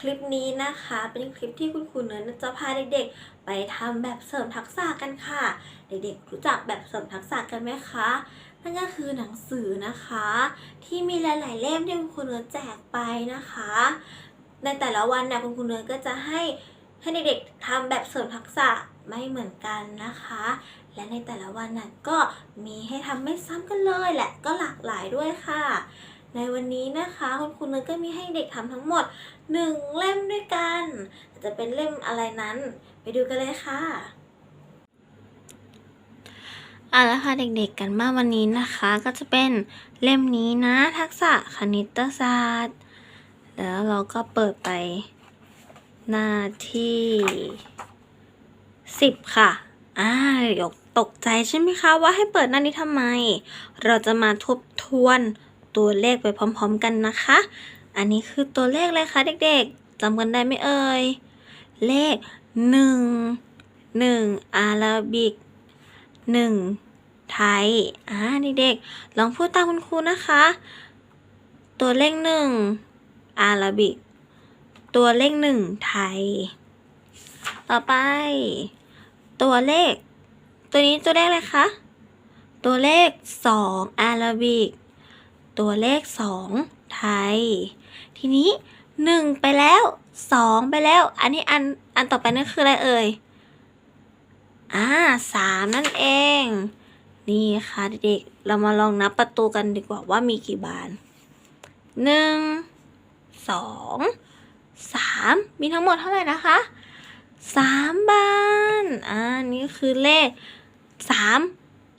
คลิปนี้นะคะเป็นคลิปที่คุณครูเนิร์ดจะพาเด็กๆ ไปทำแบบเสริมทักษะกันค่ะ เด็กๆ รู้จักแบบเสริมทักษะกันไหมคะนั่นก็คือหนังสือนะคะ ที่มีหลาย ๆ เล่มที่คุณครูเนิร์ดแจกไปนะคะ ในแต่ละวันเนี่ยคุณครูเนิร์ดก็จะให้ให้เด็กๆทำแบบเสริมทักษะไม่เหมือนกันนะคะ และในแต่ละวันน่ะก็มีให้ทำไม่ซ้ำกันเลยแหละก็หลากหลายด้วยค่ะ ในวันนี้นะคะคุณครูเนิร์ก็มีให้เด็กทำทั้งหมดหนึ่งเล่มด้วยกัน จะเป็นเล่มอะไรนั้น ไปดูกันเลยค่ะเอาละค่ะเด็กๆกันบ้าวันนี้นะคะ ก็จะเป็นเล่มนี้นะทักษะคณิตศาสตร์ แล้วเราก็เปิดไปหน้าที่สิบค่ะอ่าเดี๋ยวตกใจใช่ไหมคะว่าให้เปิดหน้านี้ทำไม เราจะมาทบทวน ตัวเลขไปพร้อมๆกันนะคะ อันนี้คือตัวเลขเลยค่ะเด็กๆจำกันได้ไหมเอ่ย เลขหนึ่งอาราบิกหนึ่งไทย อ่าเด็กๆลองพูดตามคุณครูนะคะ ตัวเลขหนึ่งอาราบิก ตัวเลขหนึ่งไทย ต่อไป ตัวเลข ตัวนี้ตัวเลขอะไรคะ ตัวเลขสองอาราบิก ตัวเลขสองไทย ทีนี้หนึ่งไปแล้วสองไปแล้ว อันนี้อันอันต่อไปนั่นคืออะไรเอ่ย อ่าสามนั่นเอง นี่ค่ะเด็กๆ เรามาลองนับประตูกันดีกว่าว่ามีกี่บานหนึ่งสองสามมีทั้งหมดเท่าไหร่นะคะสามบานอ่านี่คือเลขสาม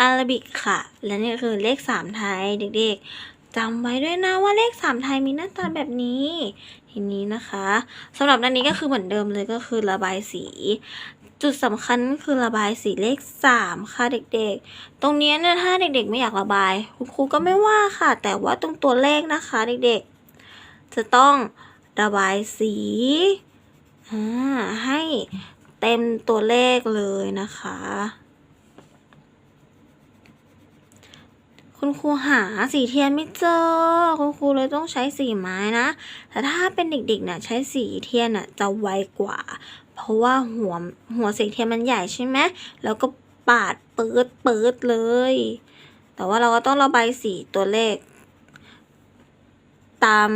อาราบิกค่ะ และนี่คือเลขสามไทยเด็กๆ จำไว้ด้วยนะว่าเลขสามไทยมีหน้าตาแบบนี้ ทีนี้นะคะสำหรับด้านนี้ก็คือเหมือนเดิมเลยก็คือระบายสี จุดสำคัญคือระบายสีเลขสามค่ะเด็กๆ ตรงนี้เนี่ยถ้าเด็กๆ ไม่อยากระบายคุณครูก็ไม่ว่าค่ะ แต่ว่าตรงตัวเลขนะคะเด็กๆ จะต้องระบายสีให้เต็มตัวเลขเลยนะคะ คุณครูหาสีเทียนไม่เจอ คุณครูเลยต้องใช้สีไม้นะ แต่ถ้าเป็นเด็กๆนี่ยใช้สีเทียนน่ะจะไวกว่า เพราะว่าหัวหัวสีเทียนมันใหญ่ใช่ไหมแล้วก็ปาดเปืดปืดเลย แต่ว่าเราก็ต้องระบายสีตัวเลข ตาม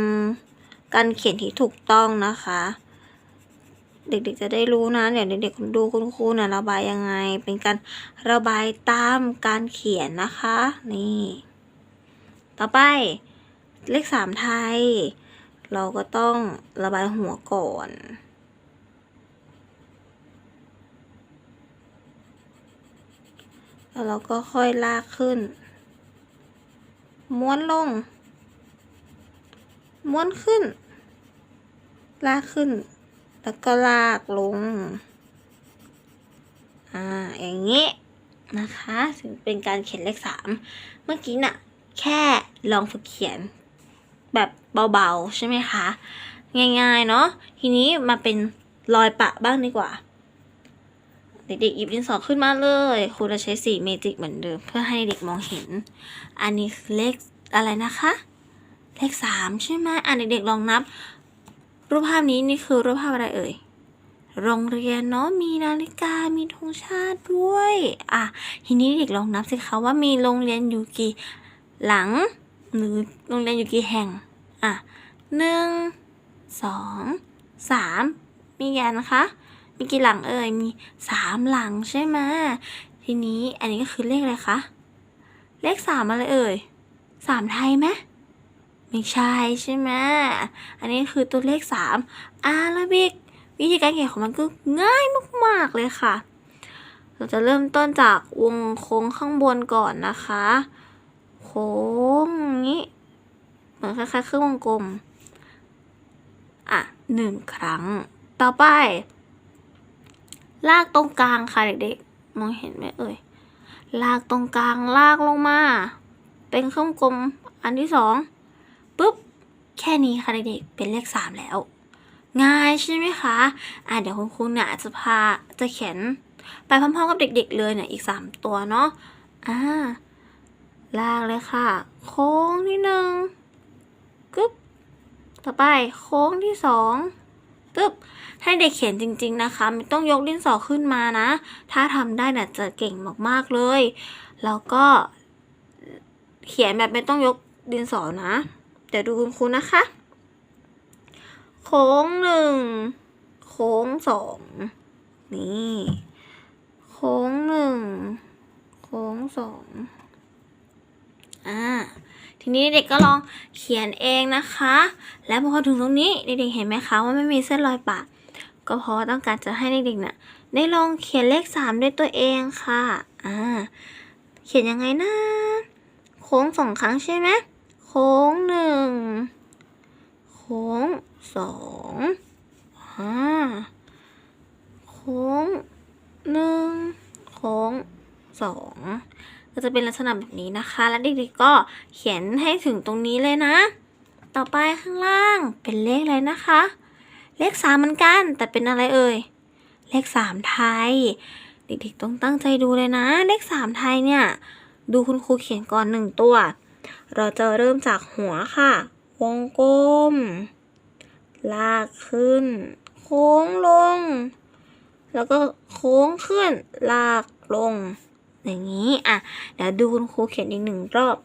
การเขียนที่ถูกต้องนะคะ เด็กๆจะได้รู้นะเดี๋ยวเด็กๆดูคุณครูเนี่ยระบายยังไง เป็นการระบายตามการเขียนนะคะ นี่ ต่อไปเลขสามไทย เราก็ต้องระบายหัวก่อนแล้วเราก็ค่อยลากขึ้น ม้วนลง ม้วนขึ้น ลากขึ้น แล้วก็ลากลง อ่า อย่างนี้นะคะ ถึงเป็นการเขียนเลขสาม เมื่อกี้น่ะ แค่ลองฝึกเขียนแบบเบาๆ ใช่ไหมคะ ง่ายๆ เนาะ ทีนี้มาเป็นรอยปะบ้างดีกว่า เด็กๆหยิบดินสอขึ้นมาเลยครูจะใช้สีเมจิกเหมือนเดิม เพื่อให้เด็กมองเห็น อันนี้เลขอะไรนะคะ เลขสามใช่ไหมอะเด็กๆลองนับ รูปภาพนี้นี่คือรูปภาพอะไรเอ่ย โรงเรียนเนาะมีนาฬิกา มีธงชาติด้วย อะ ทีนี้เด็กลองนับสิคะว่ามีโรงเรียนอยู่กี่หลัง หรือโรงเรียนอยู่กี่แห่ง อะหนึ่งสองสามมีกี่อันนะคะ มีกี่หลังเอ่ย มีสามหลังใช่ไหมทีนี้อันนี้ก็คือเลขอะไรคะ เลขสามอะไรเอ่ยสามไทยไหม ไม่ใช่ใช่ไหมอันนี้คือตัวเลขสามอาราบิก วิธีการเขียนของมันก็ง่ายมากๆเลยค่ะ เราจะเริ่มต้นจากวงโค้งข้างบนก่อนนะคะ โค้งนี้เหมือนคล้ายๆเครื่องวงกลม อะหนึ่งครั้ง ต่อไป ลากตรงกลางค่ะเด็กๆ มองเห็นไหมเอ่ย ลากตรงกลางลากลงมา เป็นเครื่องกลมอันที่สอง ปุ๊บ แค่นี้ค่ะเด็กๆเป็นเลขสามแล้ว ง่ายใช่ไหมคะอะเดี๋ยวคุณครูเนี่ยจะพาจะเขียนไปพร้อมๆกับเด็ก ๆ เลยเนี่ยอีกสามตัวเนาะอ่าลากเลยค่ะ โค้งที่หนึ่งกึ๊บต่อไปโค้งที่สองปึ๊บให้เด็กเขียนจริง ๆนะคะ ไม่ต้องยกดินสอขึ้นมานะ ถ้าทำได้เนี่ยจะเก่งมากๆเลย แล้วก็เขียนแบบไม่ต้องยกดินสอนะ ดี๋ยวดูคุณครูนะคะ โค้งหนึ่ง โค้งสอง นี่ โค้งหนึ่ง โค้งสอง อ่า ทีนี้เด็กก็ลองเขียนเองนะคะ และพอถึงตรงนี้เด็กๆเห็นไหมคะว่าไม่มีเส้นรอยปะก็เพราะต้องการจะให้เด็กๆเนี่ยได้ลองเขียนเลขสามด้วยตัวเองค่ะ อ่า เขียนยังไงนะ โค้งสองครั้งใช่ไหม ค้งหนึ่งโค้งสองอ่าโค้งหนึ่งโค้งสองก็จะเป็นลักษณะแบบนี้นะคะ แล้วเด็กๆก็เขียนให้ถึงตรงนี้เลยนะ ต่อไปข้างล่างเป็นเลขอะไรนะคะ เลขสามเหมือนกัน แต่เป็นอะไรเอ่ย เลขสามไทย เด็กๆต้องตั้งใจดูเลยนะ เลขสามไทยเนี่ย ดูคุณครูเขียนก่อนหนึ่งตัว เราจะเริ่มจากหัวค่ะ วงกลม ลากขึ้น โค้งลง แล้วก็โค้งขึ้น ลากลง อย่างนี้ อะ เดี๋ยวดูคุณครูเขียนอีกหนึ่งรอบ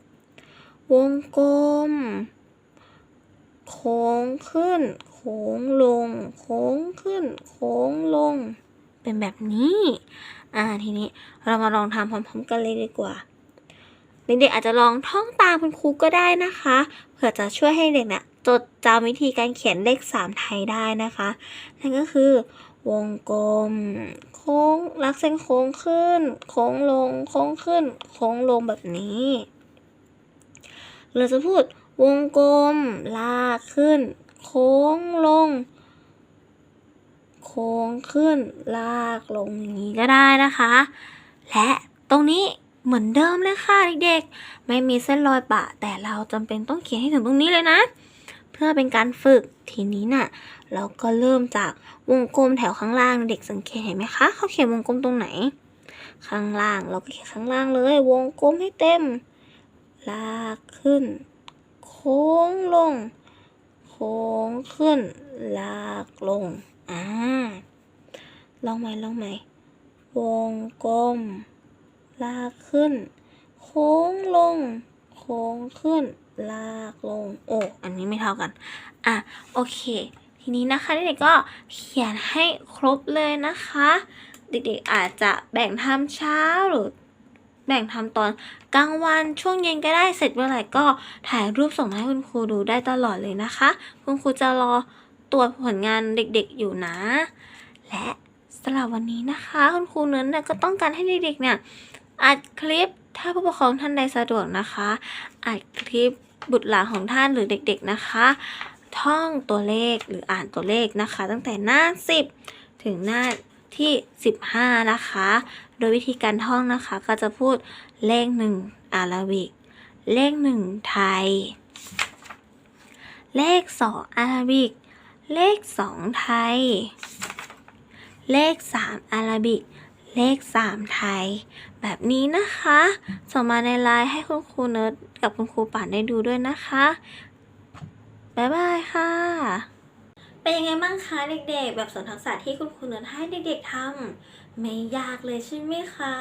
วงกลม โค้งขึ้น โค้งลง โค้งขึ้น โค้งลง เป็นแบบนี้ อ่า ทีนี้เรามาลองทำพร้อมๆกันเลยดีกว่า เด็กๆอาจจะลองท่องตามคุณครูก็ได้นะคะเผื่อจะช่วยให้เด็กเนี่ยจดจำวิธีการเขียนเลขสามไทยได้นะคะ นั่นก็คือ วงกลม โค้งลักเส้นโค้งขึ้น โค้งลง โค้งขึ้น โค้งลงแบบนี้เราจะพูดวงกลม ลากขึ้น โค้งลง โค้งขึ้น ลากลงอย่างนี้ก็ได้นะคะ และตรงนี้ เหมือนเดิมเลยค่ะเด็กๆ ไม่มีเส้นรอยปะ แต่เราจำเป็นต้องเขียนให้ถึงตรงนี้เลยนะ เพื่อเป็นการฝึกทีนี้น่ะ เราก็เริ่มจากวงกลมแถวข้างล่างเด็กสังเกตเห็นไหมคะเขาเขียนวงกลมตรงไหน ข้างล่างเราก็เขียนข้างล่างเลย วงกลมให้เต็ม ลากขึ้น โค้งลง โค้งขึ้น ลากลงอ่าลองใหม่ลองใหม่วงกลม ลากขึ้น โค้งลง โค้งขึ้น ลากลง โอ้ อันนี้ไม่เท่ากัน อะ โอเค ทีนี้นะคะเด็กๆก็เขียนให้ครบเลยนะคะ เด็กๆอาจจะแบ่งทำเช้าหรือแบ่งทำตอนกลางวันช่วงเย็นก็ได้เสร็จเมื่อไหร่ก็ถ่ายรูปส่งมาให้คุณครูดูได้ตลอดเลยนะคะ คุณครูจะรอตรวจผลงานเด็กๆอยู่นะ และสำหรับวันนี้นะคะ คุณครูเน้นเนี่ยก็ต้องการให้เด็กๆเนี่ย อัดคลิปถ้าผู้ปกครองท่านใดสะดวกนะคะ อัดคลิปบุตรหลานของท่านหรือเด็กๆนะคะ ท่องตัวเลขหรืออ่านตัวเลขนะคะ ตั้งแต่หน้า 10 ถึงหน้าที่ 15 นะคะ โดยวิธีการท่องนะคะก็จะพูดเลขหนึ่งอาราบิก เลขหนึ่งไทย เลขสองอาราบิก เลขสองไทย เลขสามอาราบิก เลขสามไทย แบบนี้นะคะ ส่งมาในไลน์ให้คุณครูเนิร์ดกับคุณครูป่านได้ดูด้วยนะคะ บ๊ายบายค่ะ เป็นยังไงบ้างคะเด็กๆ แบบสอนทักษะที่คุณครูเนิร์ดให้เด็กๆทำไม่ยากเลยใช่ไหมคะ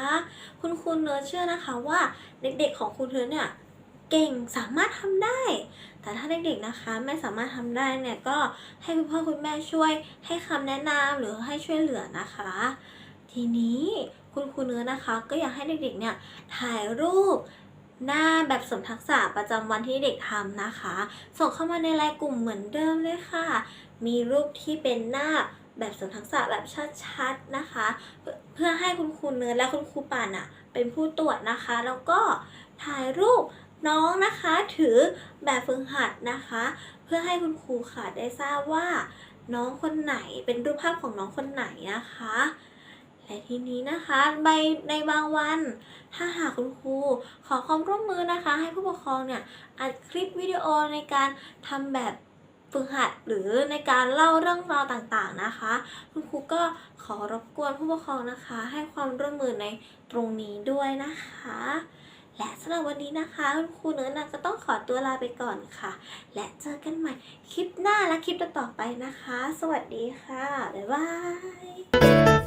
คุณครูเนิร์ดเชื่อนะคะว่าเด็กๆของคุณเนิร์ดเนี่ยเก่งสามารถทำได้ แต่ถ้าเด็กๆนะคะไม่สามารถทำได้เนี่ยก็ให้คุณพ่อคุณแม่ช่วยให้คำแนะนำหรือให้ช่วยเหลือนะคะ ทีนี้คุณครูเนื้อนะคะก็อยากให้เด็กๆเนี่ยถ่ายรูปหน้าแบบสมทักษะประจำวันที่เด็กทำนะคะ ส่งเข้ามาในไลน์กลุ่มเหมือนเดิมเลยค่ะ มีรูปที่เป็นหน้าแบบสมทักษะแบบชัดๆนะคะ เพื่อให้คุณครูเนื้อและคุณครูป่านอะเป็นผู้ตรวจนะคะ แล้วก็ถ่ายรูปน้องนะคะถือแบบฝึกหัดนะคะ เพื่อให้คุณครูค่ะได้ทราบว่า น้องคนไหนเป็นรูปภาพของน้องคนไหนนะคะ และทีนี้นะคะใบในบางวัน ถ้าหากคุณครูขอความร่วมมือนะคะ ให้ผู้ปกครองเนี่ยอัดคลิปวิดีโอในการทำแบบฝึกหัดหรือในการเล่าเรื่องราวต่างๆนะคะ คุณครูก็ขอรบกวนผู้ปกครองนะคะ ให้ความร่วมมือในตรงนี้ด้วยนะคะ และสำหรับวันนี้นะคะ คุณครูเนิร์ดนะก็ต้องขอตัวลาไปก่อนค่ะ และเจอกันใหม่คลิปหน้าและคลิปต่อๆไปนะคะ สวัสดีค่ะ บ๊ายบาย